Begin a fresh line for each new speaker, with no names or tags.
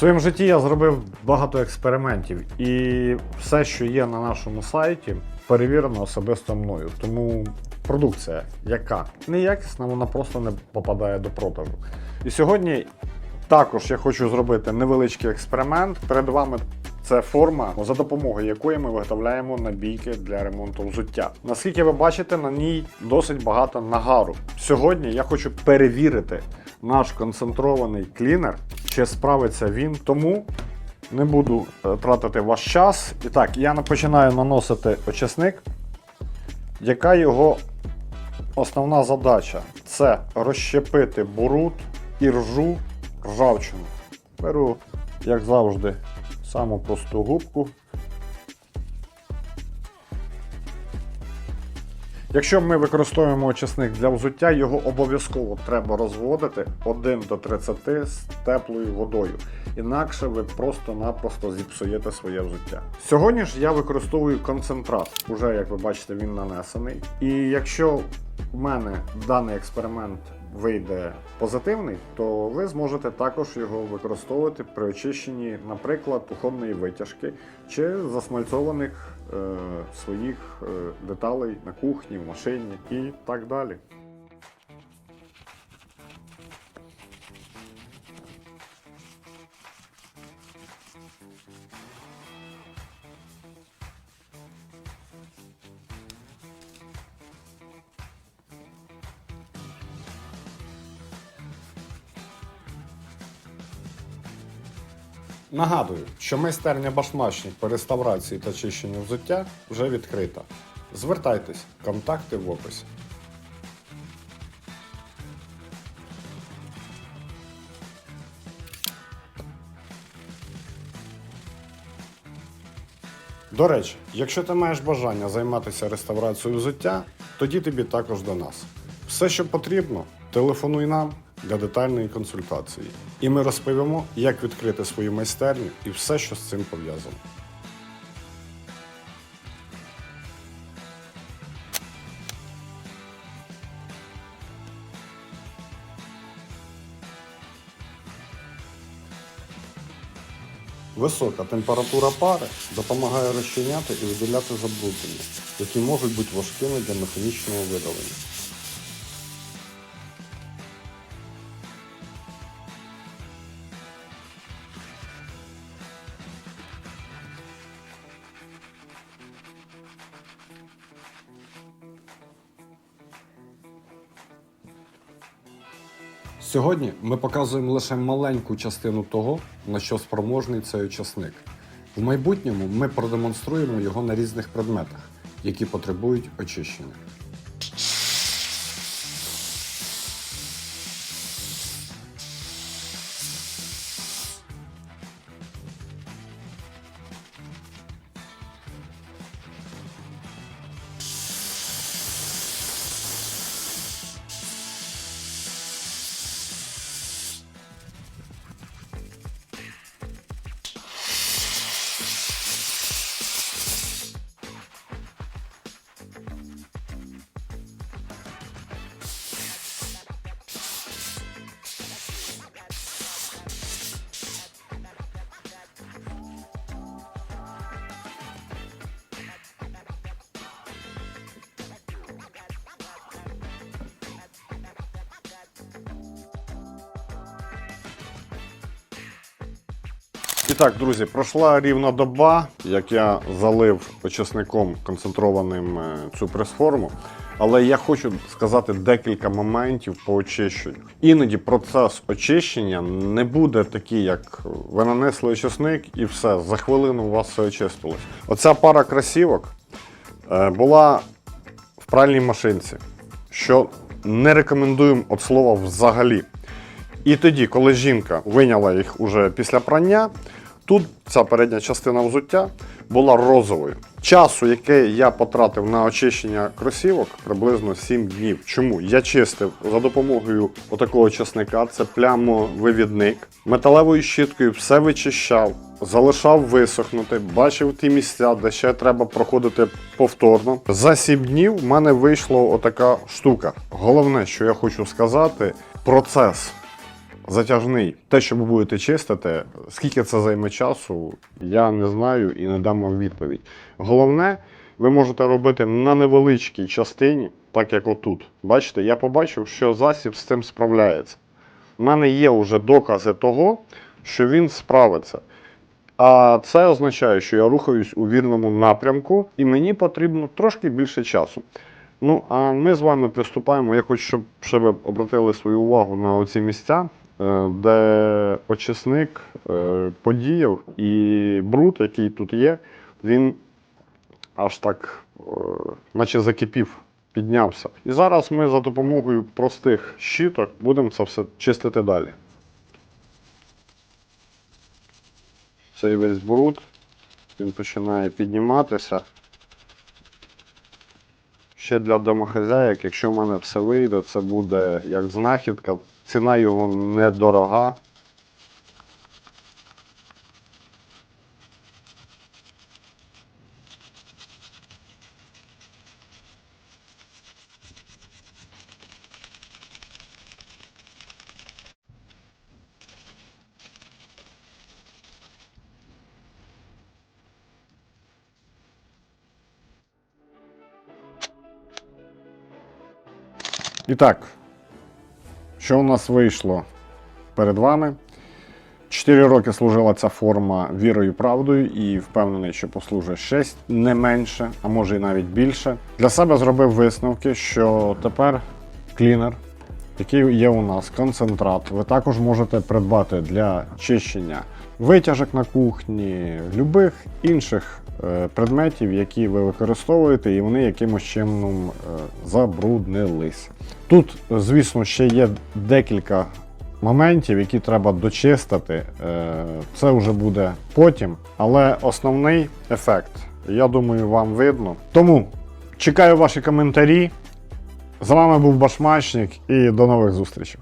своєму житті я зробив багато експериментів, і все, що є на нашому сайті, перевірено особисто мною. Тому продукція, яка неякісна, вона просто не попадає до продажу. І сьогодні також я хочу зробити невеличкий експеримент. Перед вами це форма, за допомогою якої ми виготовляємо набійки для ремонту взуття. Наскільки ви бачите, на ній досить багато нагару. Сьогодні я хочу перевірити наш концентрований клінер, чи справиться він. Тому не буду е, тратити ваш час. І так, я починаю наносити очисник. Яка його основна задача? Це розщепити бурут і ржу ржавчину. Беру, як завжди, саму просту губку. Якщо ми використовуємо очисник для взуття, його обов'язково треба розводити 1 до 30 з теплою водою. Інакше ви просто-напросто зіпсуєте своє взуття. Сьогодні ж я використовую концентрат. Уже, як ви бачите, він нанесений. І якщо в мене даний експеримент вийде позитивний, то ви зможете також його використовувати при очищенні, наприклад, кухонної витяжки чи засмальцованих своїх е, деталей на кухні, в машині і так далі. Нагадую, що майстерня башмачник по реставрації та чищенню взуття вже відкрита. Звертайтесь, контакти в описі. До речі, якщо ти маєш бажання займатися реставрацією взуття, тоді тобі також до нас. Все, що потрібно, телефонуй нам для детальної консультації. І ми розповімо, як відкрити свою майстерню і все, що з цим пов'язано. Висока температура пари допомагає розчиняти і виділяти забруднення, які можуть бути важкими для механічного видалення. Сьогодні ми показуємо лише маленьку частину того, на що спроможний цей очисник. В майбутньому ми продемонструємо його на різних предметах, які потребують очищення. І так, друзі, пройшла рівна доба, як я залив очисником концентрованим е, цю прес-форму. Але я хочу сказати декілька моментів по очищенню. Іноді процес очищення не буде такий, як ви нанесли очисник і все, за хвилину у вас все очистилось. Оця пара красівок е, була в пральній машинці, що не рекомендуємо від слова взагалі. І тоді, коли жінка виняла їх уже після прання, тут ця передня частина взуття була розовою. Часу, який я потратив на очищення кросівок, приблизно 7 днів. Чому? Я чистив за допомогою отакого часника, це плямовивідник. Металевою щіткою все вичищав, залишав висохнути, бачив ті місця, де ще треба проходити повторно. За 7 днів в мене вийшла отака штука. Головне, що я хочу сказати, процес затяжний. Те, що ви будете чистити, скільки це займе часу, я не знаю і не дам вам відповідь. Головне, ви можете робити на невеличкій частині, так як отут. Бачите, я побачив, що засіб з цим справляється. У мене є вже докази того, що він справиться. А це означає, що я рухаюсь у вірному напрямку, і мені потрібно трошки більше часу. Ну, а ми з вами приступаємо. Я хочу, щоб ви обратили свою увагу на оці місця, де очисник е, подіяв, і бруд, який тут є, він аж так, е, наче закипів, піднявся. І зараз ми за допомогою простих щіток будемо це все чистити далі. Цей весь бруд, він починає підніматися. Ще для домохазяїк, якщо в мене все вийде, це буде як знахідка. Ціна його недорога. І що у нас вийшло перед вами? Чотири роки служила ця форма вірою і правдою, і впевнений, що послужить 6, не менше, а може і навіть більше. Для себе зробив висновки, що тепер клінер, який є у нас, концентрат, ви також можете придбати для чищення витяжок на кухні, любих інших е, предметів, які ви використовуєте, і вони якимось чином е, забруднились. Тут, звісно, ще є декілька моментів, які треба дочистити. Е, Це вже буде потім, але основний ефект, я думаю, вам видно. Тому чекаю ваші коментарі. З вами був Башмачник і до нових зустрічей.